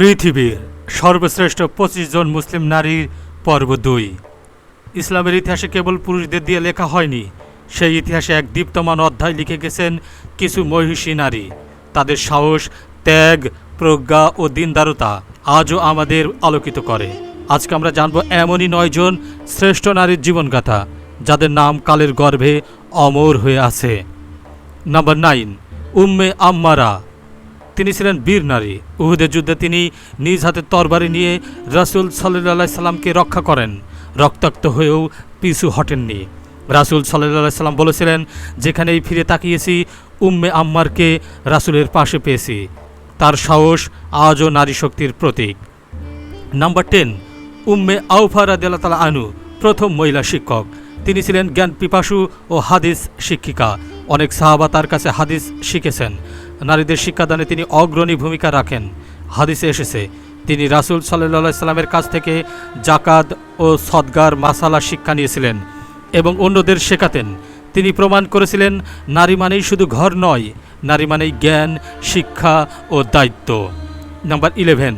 পৃথিবীর সর্বশ্রেষ্ঠ পঁচিশ জন মুসলিম নারীর পর্ব দুই। ইসলামের ইতিহাসে কেবল পুরুষদের দিয়ে লেখা হয়নি, সেই ইতিহাসে এক দীপ্তমান অধ্যায় লিখে গেছেন কিছু মহিষী নারী। তাদের সাহস, ত্যাগ, প্রজ্ঞা ও দিনদারতা আজও আমাদের আলোকিত করে। আজকে আমরা জানব এমনই নয়জন শ্রেষ্ঠ নারীর জীবনগাথা, যাদের নাম কালের গর্ভে অমর হয়ে আছে। Number nine, Umme Ammara. তিনি ছিলেন বীর নারী। উহুদের যুদ্ধে তিনি নিজ হাতে তরবারি নিয়ে রাসুল সাল্লাহ সাল্লামকে রক্ষা করেন। রক্তাক্ত হয়েও পিছু হটেননি। রাসুল সাল্লাহ সাল্লাম বলেছিলেন, যেখানেই ফিরে তাকিয়েছি, উম্মে আম্মারকে রাসুলের পাশে পেয়েছি। তার সাহস আজও নারী শক্তির প্রতীক। নাম্বার টেন, উম্মে আউফা রাদিয়াল্লাহ তালা আনু প্রথম মহিলা শিক্ষক। তিনি ছিলেন জ্ঞান পিপাসু ও হাদিস শিক্ষিকা। অনেক সাহাবা তার কাছে হাদিস শিখেছেন। নারীদের শিক্ষাদানে তিনি অগ্রণী ভূমিকা রাখেন। হাদিসে এসেছে, তিনি রাসুল সাল্লাহ সাল্লামের কাছ থেকে জাকাত ও সদগার মাসালা শিক্ষা নিয়েছিলেন এবং অন্যদের শেখাতেন। তিনি প্রমাণ করেছিলেন, নারী মানেই শুধু ঘর নয়, নারী মানেই জ্ঞান, শিক্ষা ও দায়িত্ব। নাম্বার ইলেভেন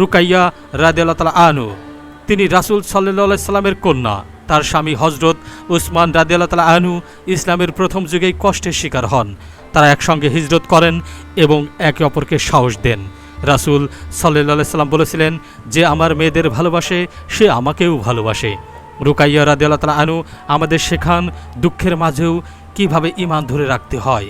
রুকাইয়া রাদিয়াল্লাহ তালা আনু তিনি রাসুল সাল্লাহ সাল্লামের কন্যা। তার স্বামী হজরত উসমান রাদিয়াল্লাহ তালা আনু ইসলামের প্রথম যুগেই কষ্টের শিকার হন। তারা একসঙ্গে হিজরত করেন এবং একে অপরকে সাহস দেন। রাসুল সাল্লাহ সাল্লাম বলেছিলেন, যে আমার মেয়েদের ভালোবাসে, সে আমাকেও ভালোবাসে। রুকাইয়া রাদিয়াল্লাহ তালা আনু আমাদের শেখান দুঃখের মাঝেও কীভাবে ইমান ধরে রাখতে হয়।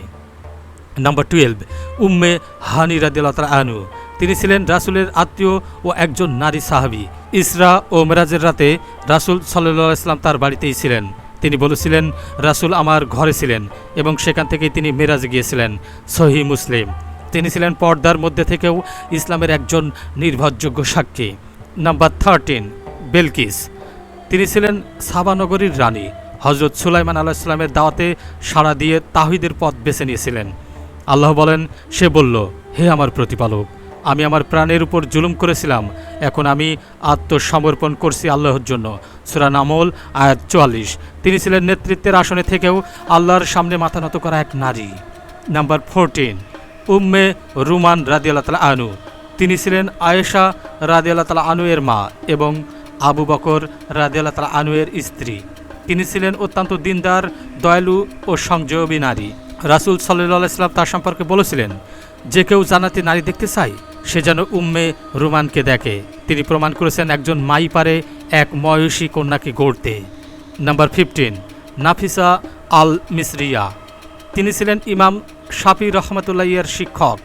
নাম্বার টুয়েলভ, উম্মে হানি রাদিয়াল্লাহ তালা আনু তিনি ছিলেন রাসুলের আত্মীয় ও একজন নারী সাহাবী। ইসরা ও মেরাজের রাতে রাসুল সাল্লাহ ইসলাম তার বাড়িতেই ছিলেন। তিনি বলেছিলেন, রাসুল আমার ঘরে ছিলেন এবং সেখান থেকেই তিনি মেরাজে গিয়েছিলেন। সহি মুসলিম। তিনি ছিলেন পর্দার মধ্যে থেকেও ইসলামের একজন নির্ভরযোগ্য সাক্ষী। Number thirteen, Bilqis. তিনি ছিলেন সাবানগরীর রানী। হজরত সুলাইমান আল্লাহ ইসলামের দাওয়াতে সাড়া দিয়ে তাহিদের পথ বেছে নিয়েছিলেন। আল্লাহ বলেন, সে বলল, হে আমার প্রতিপালক আমি আমার প্রাণের উপর জুলুম করেছিলাম। এখন আমি আত্মসমর্পণ করছি আল্লাহর জন্য। সুরান নামল, আয়াত চুয়াল্লিশ। তিনি ছিলেন নেতৃত্বের আসনে থেকেও আল্লাহর সামনে মাথা নত করা এক নারী। নাম্বার ফোরটিন উম্মে রুমান রাদিয়াল্লাহ তালা আনু তিনি ছিলেন আয়েশা রাদিয়াল্লাহ তালা আনু এর মা এবং আবু বকর রাদিয়াল্লাহ তালা আনু এর স্ত্রী। তিনি ছিলেন অত্যন্ত দিনদার, দয়ালু ও সংযমী নারী। রাসুল সাল্লাহ ইসলাম তার সম্পর্কে বলেছিলেন, যে কেউ জানাতে নারী দেখতে চায় সে যেন উম্মে রুমানকে দেখে। তিনি প্রমাণ করেছেন একজন মাই পারে এক ময়সী কন্যাকে গড়তে। Number fifteen, Nafisa al Misriya তিনি ছিলেন ইমাম শাফি রহমতুল্লাইয়ের শিক্ষক।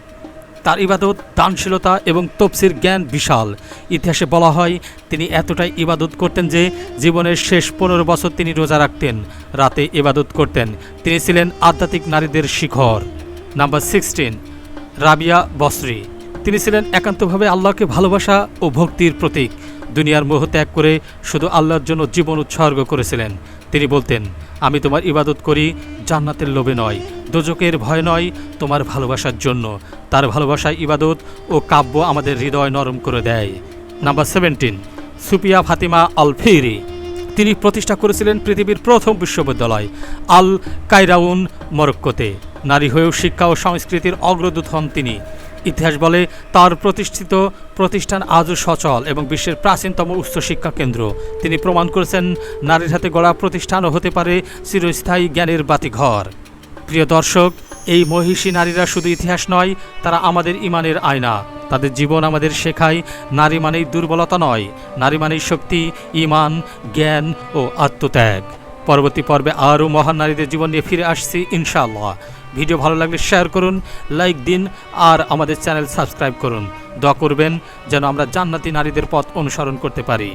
তার ইবাদত, দানশীলতা এবং তফসির জ্ঞান বিশাল। ইতিহাসে বলা হয়, তিনি এতটাই ইবাদত করতেন যে জীবনের শেষ পনেরো বছর তিনি রোজা রাখতেন, রাতে ইবাদত করতেন। তিনি ছিলেন আধ্যাত্মিক নারীদের শিখর। Number sixteen, Rabia Basri. তিনি ছিলেন একান্তভাবে আল্লাহকে ভালোবাসা ও ভক্তির প্রতীক। দুনিয়ার মোহ ত্যাগ করে শুধু আল্লাহর জন্য জীবন উৎসর্গ করেছিলেন। তিনি বলতেন, আমি তোমার ইবাদত করি জান্নাতের লোভে নয় দোজকের ভয় নয় তোমার ভালোবাসার জন্য। তার ভালোবাসায় ইবাদত ও কাব্য আমাদের হৃদয় নরম করে দেয়। নাম্বার সেভেন্টিন সুপিয়া ফাতিমা আল ফিরি তিনি প্রতিষ্ঠা করেছিলেন পৃথিবীর প্রথম বিশ্ববিদ্যালয় আল কাইরাউন মরক্কোতে। নারী হয়েও শিক্ষা ও সংস্কৃতির অগ্রদূত হন তিনি। ইতিহাস বলে, তার প্রতিষ্ঠিত প্রতিষ্ঠান আজও সচল এবং বিশ্বের প্রাচীনতম উচ্চ শিক্ষা কেন্দ্র। তিনি প্রমাণ করেছেন, নারীর হাতে গড়া প্রতিষ্ঠানও হতে পারে চিরস্থায়ী জ্ঞানের বাতিঘর। প্রিয় দর্শক, এই মহিষী নারীরা শুধু ইতিহাস নয়, তারা আমাদের ইমানের আয়না। তাদের জীবন আমাদের শেখায়, নারী মানেই দুর্বলতা নয়, নারী মানেই শক্তি, ইমান, জ্ঞান ও আত্মত্যাগ। পরবর্তী পর্বে আরও মহান নারীদের জীবন নিয়ে ফিরে আসছি, ইনশাআল্লাহ। ভিডিও ভালো লাগলে শেয়ার করুন লাইক দিন, আর আমাদের চ্যানেল সাবস্ক্রাইব করুন। দোয়া করবেন যেন আমরা জান্নাতি নারীদের পথ অনুসরণ করতে পারি।